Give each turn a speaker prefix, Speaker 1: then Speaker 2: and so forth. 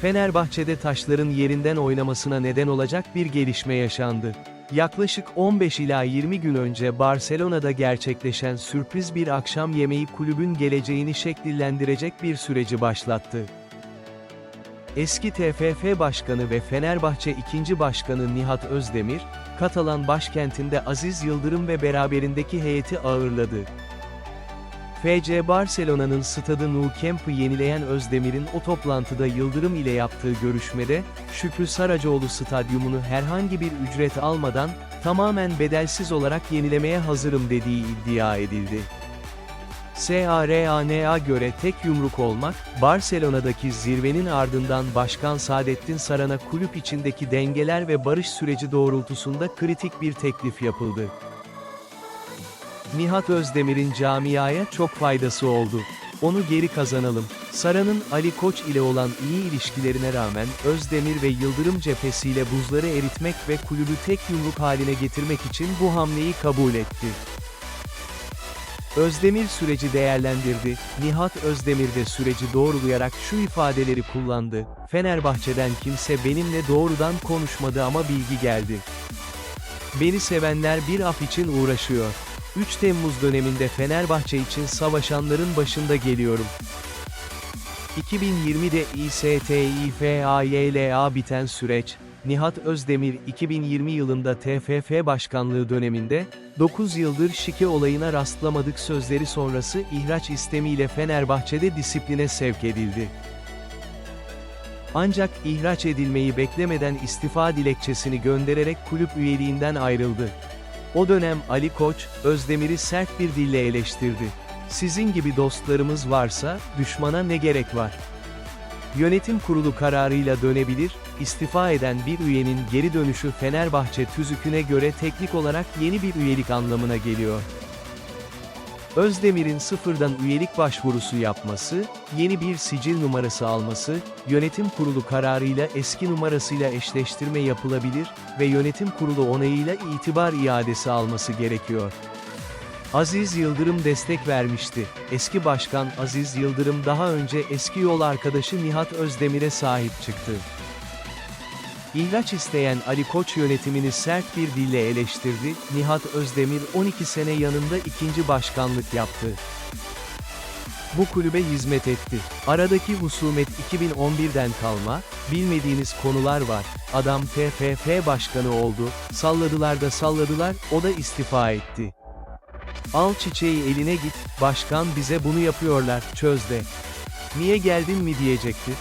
Speaker 1: Fenerbahçe'de taşların yerinden oynamasına neden olacak bir gelişme yaşandı. Yaklaşık 15 ila 20 gün önce Barcelona'da gerçekleşen sürpriz bir akşam yemeği kulübün geleceğini şekillendirecek bir süreci başlattı. Eski TFF Başkanı ve Fenerbahçe 2. Başkanı Nihat Özdemir, Katalan başkentinde Aziz Yıldırım ve beraberindeki heyeti ağırladı. FC Barcelona'nın stadı Nou Camp'ı yenileyen Özdemir'in o toplantıda Yıldırım ile yaptığı görüşmede, Şükrü Saracoğlu stadyumunu herhangi bir ücret almadan, tamamen bedelsiz olarak yenilemeye hazırım dediği iddia edildi. SARAN'a göre tek yumruk olmak, Barcelona'daki zirvenin ardından Başkan Saadettin Saran'a kulüp içindeki dengeler ve barış süreci doğrultusunda kritik bir teklif yapıldı. Nihat Özdemir'in camiaya çok faydası oldu. Onu geri kazanalım. Saran'ın Ali Koç ile olan iyi ilişkilerine rağmen Özdemir ve Yıldırım cephesiyle buzları eritmek ve kulübü tek yumruk haline getirmek için bu hamleyi kabul etti. Özdemir süreci değerlendirdi. Nihat Özdemir de süreci doğrulayarak şu ifadeleri kullandı. Fenerbahçe'den kimse benimle doğrudan konuşmadı ama bilgi geldi. Beni sevenler bir af için uğraşıyor. 3 Temmuz döneminde Fenerbahçe için savaşanların başında geliyorum. 2020'de İSTİFAYLA biten süreç, Nihat Özdemir 2020 yılında TFF başkanlığı döneminde, 9 yıldır şike olayına rastlamadık sözleri sonrası ihraç istemiyle Fenerbahçe'de disipline sevk edildi. Ancak ihraç edilmeyi beklemeden istifa dilekçesini göndererek kulüp üyeliğinden ayrıldı. O dönem Ali Koç, Özdemir'i sert bir dille eleştirdi. Sizin gibi dostlarımız varsa, düşmana ne gerek var? Yönetim kurulu kararıyla dönebilir, istifa eden bir üyenin geri dönüşü Fenerbahçe tüzüküne göre teknik olarak yeni bir üyelik anlamına geliyor. Özdemir'in sıfırdan üyelik başvurusu yapması, yeni bir sicil numarası alması, yönetim kurulu kararıyla eski numarasıyla eşleştirme yapılabilir ve yönetim kurulu onayıyla itibar iadesi alması gerekiyor. Aziz Yıldırım destek vermişti. Eski başkan Aziz Yıldırım daha önce eski yol arkadaşı Nihat Özdemir'e sahip çıktı. İhraç isteyen Ali Koç yönetimini sert bir dille eleştirdi, Nihat Özdemir 12 sene yanında ikinci başkanlık yaptı. Bu kulübe hizmet etti. Aradaki husumet 2011'den kalma, bilmediğiniz konular var. Adam TFF başkanı oldu, salladılar da salladılar, o da istifa etti. Al çiçeği eline git, başkan bize bunu yapıyorlar, çöz de. Niye geldin mi diyecekti.